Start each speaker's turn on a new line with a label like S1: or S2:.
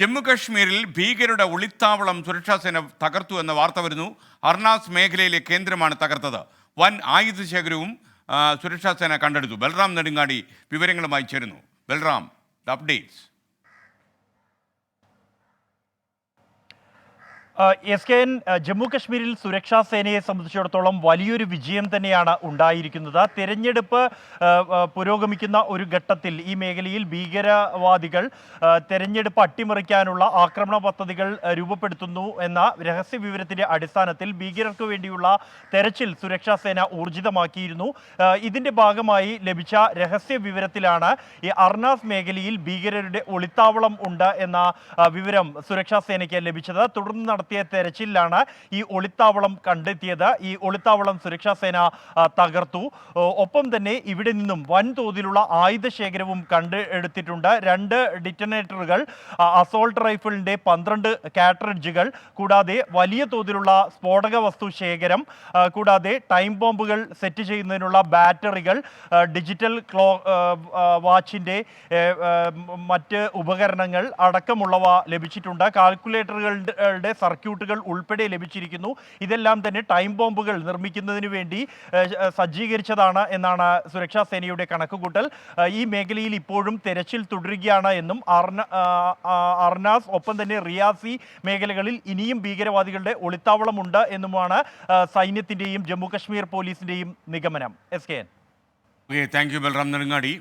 S1: ജമ്മു കശ്മീരിൽ ഭീകരരുടെ ഒളിത്താവളം സുരക്ഷാസേന തകർത്തു എന്ന വാർത്ത വരുന്നു. അർണാസ് മേഖലയിലെ കേന്ദ്രമാണ് തകർത്തത്. വൻ ആയുധ ശേഖരവും സുരക്ഷാസേന കണ്ടെടുത്തു. ബൽറാം നെടുങ്ങാടി വിവരങ്ങളുമായി ചേരുന്നു. Balram updates
S2: S K N Jammu കശ്മീരിൽ സുരക്ഷാ സേനയെ സംബന്ധിച്ചിടത്തോളം വലിയൊരു വിജയം തന്നെയാണ് ഉണ്ടായിരിക്കുന്നത്. തെരഞ്ഞെടുപ്പ് പുരോഗമിക്കുന്ന ഒരു ഘട്ടത്തിൽ ഈ മേഖലയിൽ ഭീകരവാദികൾ തെരഞ്ഞെടുപ്പ് അട്ടിമറിക്കാനുള്ള ആക്രമണ പദ്ധതികൾ രൂപപ്പെടുത്തുന്നു എന്ന രഹസ്യ വിവരത്തിന്റെ അടിസ്ഥാനത്തിൽ ഭീകരർക്ക് വേണ്ടിയുള്ള തെരച്ചിൽ സുരക്ഷാ സേന ഊർജിതമാക്കിയിരുന്നു. ഇതിന്റെ ഭാഗമായി ലഭിച്ച രഹസ്യ വിവരത്തിലാണ് ഈ അർണാസ് മേഖലയിൽ ഭീകരരുടെ ഒളിത്താവളം ഉണ്ട് എന്ന വിവരം സുരക്ഷാ സേനയ്ക്ക് ലഭിച്ചത്. തുടർന്ന് തെരച്ചിലാണ് ഈ ഒളിത്താവളം കണ്ടെത്തിയത്. ഈ ഒളിത്താവളം സുരക്ഷാ സേന തകർത്തു. ഒപ്പം തന്നെ ഇവിടെ നിന്നും വൻതോതിലുള്ള ആയുധ ശേഖരവും കണ്ടെടുത്തിട്ടുണ്ട് രണ്ട് ഡിറ്റനേറ്ററുകൾ അസോൾട്ട് റൈഫിളിന്റെ പന്ത്രണ്ട് കാട്രിഡ്ജുകൾ കൂടാതെ വലിയ തോതിലുള്ള സ്ഫോടക വസ്തു ശേഖരം കൂടാതെ ടൈം ബോംബുകൾ സെറ്റ് ചെയ്യുന്നതിനുള്ള ബാറ്ററികൾ ഡിജിറ്റൽ ക്ലോ മ- മറ്റ് ഉപകരണങ്ങൾ അടക്കമുള്ളവ ലഭിച്ചിട്ടുണ്ട്. കാൽക്കുലേറ്ററുകളുടെ സർക്യൂട്ടുകൾ ഉൾപ്പെടെ ലഭിച്ചിരിക്കുന്നു. ഇതെല്ലാം തന്നെ ടൈം ബോംബുകൾ നിർമ്മിക്കുന്നതിന് വേണ്ടി സജ്ജീകരിച്ചതാണ് എന്നാണ് സുരക്ഷാ സേനയുടെ കണക്കുകൂട്ടൽ. ഈ മേഖലയിൽ ഇപ്പോഴും തെരച്ചിൽ തുടരുകയാണ് എന്നും അർനാസ് ഒപ്പം തന്നെ റിയാസി മേഖലകളിൽ ഇനിയും ഭീകരവാദികളുടെ ഒളിത്താവളമുണ്ട് എന്നുമാണ് സൈന്യത്തിന്റെയും ജമ്മു കശ്മീർ പോലീസിന്റെയും നിഗമനം. S K N.
S1: Okay thank you Balram Nedungadi.